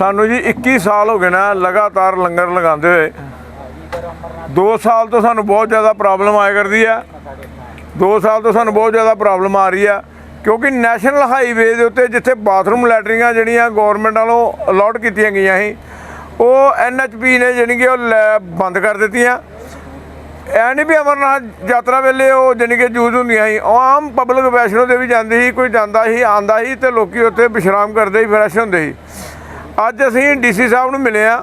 ਸਾਨੂੰ ਜੀ 21 ਸਾਲ ਹੋ ਗਏ ਨਾ ਲਗਾਤਾਰ ਲੰਗਰ ਲਗਾਉਂਦੇ ਹੋਏ। 2 ਸਾਲ ਤੋਂ ਸਾਨੂੰ ਬਹੁਤ ਜ਼ਿਆਦਾ ਪ੍ਰੋਬਲਮ ਆਇਆ ਕਰਦੀ ਆ। 2 ਸਾਲ ਤੋਂ ਸਾਨੂੰ ਬਹੁਤ ਜ਼ਿਆਦਾ ਪ੍ਰੋਬਲਮ ਆ ਰਹੀ ਆ। ਕਿਉਂਕਿ ਨੈਸ਼ਨਲ ਹਾਈਵੇ ਦੇ ਉੱਤੇ ਜਿੱਥੇ ਬਾਥਰੂਮ ਲੈਟਰਿੰਗਾਂ ਜਿਹੜੀਆਂ ਗਵਰਨਮੈਂਟ ਵੱਲੋਂ ਅਲਾਟ ਕੀਤੀਆਂ ਗਈਆਂ ਸੀ, ਉਹ ਐਨਐਚਪੀ ਨੇ ਜਾਣੀ ਕਿ ਉਹ ਲੈ- ਬੰਦ ਕਰ ਦਿੱਤੀਆਂ। ਐ ਨਹੀਂ ਵੀ ਅਮਰਨਾਥ ਯਾਤਰਾ ਵੇਲੇ ਉਹ ਜਾਣੀ ਕਿ ਯੂਜ਼ ਹੁੰਦੀਆਂ ਸੀ। ਉਹ ਆਮ ਪਬਲਿਕ ਵੈਸ਼ਨੋ ਦੇ ਵੀ ਜਾਂਦੀ ਸੀ, ਕੋਈ ਜਾਂਦਾ ਸੀ ਆਂਦਾ ਸੀ ਤੇ ਲੋਕੀ ਉੱਥੇ ਵਿਸ਼ਰਾਮ ਕਰਦੇ ਸੀ, ਫਰੈਸ਼ ਹੁੰਦੇ ਸੀ। ਅੱਜ ਅਸੀਂ ਡੀਸੀ ਸਾਹਿਬ ਨੂੰ ਮਿਲੇ ਆ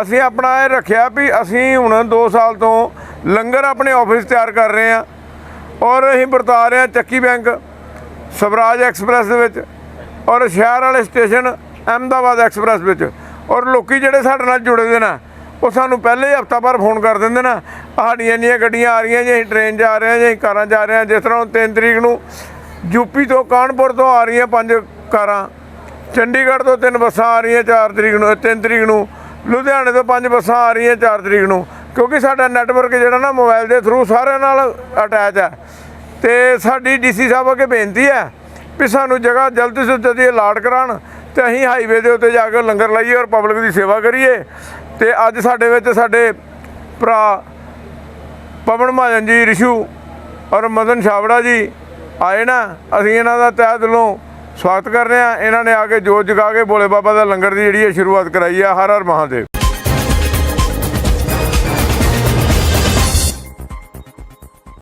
ਅਸੀਂ ਆਪਣਾ ਇਹ ਰੱਖਿਆ ਵੀ ਅਸੀਂ ਹੁਣ 2 ਸਾਲ ਤੋਂ ਲੰਗਰ ਆਪਣੇ ਆਫਿਸ ਤਿਆਰ ਕਰ ਰਹੇ ਆ ਔਰ ਅਸੀਂ ਵਰਤਾ ਰਹੇ ਆ ਚੱਕੀ ਬੈਂਕ, ਸਵਰਾਜ ਐਕਸਪ੍ਰੈਸ ਦੇ ਵਿੱਚ ਔਰ ਸ਼ਹਿਰ ਵਾਲੇ ਸਟੇਸ਼ਨ ਅਹਿਮਦਾਬਾਦ ਐਕਸਪ੍ਰੈਸ ਵਿੱਚ। ਔਰ ਲੋਕੀ ਜਿਹੜੇ ਸਾਡੇ ਨਾਲ ਜੁੜੇ ਦੇ ਨੇ ਉਹ ਸਾਨੂੰ ਪਹਿਲੇ ਹਫਤਾ ਭਰ ਫੋਨ ਕਰ ਦਿੰਦੇ ਨਾ, ਸਾਡੀਆਂ ਇੰਨੀਆਂ ਗੱਡੀਆਂ ਆ ਰਹੀਆਂ ਜੇ, ਅਸੀਂ ਟ੍ਰੇਨ 'ਚ ਆ ਰਹੇ ਹਾਂ ਜੇ, ਅਸੀਂ ਕਾਰਾਂ 'ਚ ਆ ਰਹੇ ਹਾਂ। ਜਿਸ ਤਰ੍ਹਾਂ ਹੁਣ 3 ਤਰੀਕ ਨੂੰ ਯੂਪੀ ਤੋਂ ਕਾਨਪੁਰ ਤੋਂ ਆ ਰਹੀਆਂ ਪੰਜ ਕਾਰਾਂ। ਚੰਡੀਗੜ੍ਹ ਤੋਂ ਤਿੰਨ ਬੱਸਾਂ ਆ ਰਹੀਆਂ 4 ਤਰੀਕ ਨੂੰ 3 ਤਰੀਕ ਨੂੰ, ਲੁਧਿਆਣੇ ਤੋਂ ਪੰਜ ਬੱਸਾਂ ਆ ਰਹੀਆਂ 4 ਤਰੀਕ ਨੂੰ, ਕਿਉਂਕਿ ਸਾਡਾ ਨੈਟਵਰਕ ਜਿਹੜਾ ਨਾ ਮੋਬਾਈਲ ਦੇ ਥਰੂ ਸਾਰਿਆਂ ਨਾਲ ਅਟੈਚ ਹੈ। ਤੇ ਸਾਡੀ ਡੀਸੀ ਸਾਹਿਬ ਅੱਗੇ ਬੇਨਤੀ ਹੈ ਵੀ ਸਾਨੂੰ ਜਗ੍ਹਾ ਜਲਦੀ ਤੋਂ ਜਲਦੀ ਅਲਾਟ ਕਰਾਉਣ ਤੇ ਅਸੀਂ ਹਾਈਵੇ ਦੇ ਉੱਤੇ ਜਾ ਕੇ ਲੰਗਰ ਲਾਈਏ ਔਰ ਪਬਲਿਕ ਦੀ ਸੇਵਾ ਕਰੀਏ। ਤੇ ਅੱਜ ਸਾਡੇ ਵਿੱਚ ਸਾਡੇ ਭਰਾ ਪਵਨ ਮਹਾਜਨ ਜੀ, ਰਿਸ਼ੂ ਔਰ ਮਦਨ ਛਾਬੜਾ ਜੀ ਆਏ ਨਾ, ਅਸੀਂ ਇਹਨਾਂ ਦਾ ਤਹਿ ਦਿਲੋਂ ਸਵਾਗਤ ਕਰ ਰਹੇ ਹਾਂ। ਇਹਨਾਂ ਨੇ ਆ ਕੇ ਜੋਤ ਜਗਾ ਕੇ ਭੋਲੇ ਬਾਬਾ ਦਾ ਲੰਗਰ ਦੀ ਜਿਹੜੀ ਹੈ ਸ਼ੁਰੂਆਤ ਕਰਾਈ ਆ, ਹਰ ਹਰ ਮਹਾਦੇਵ।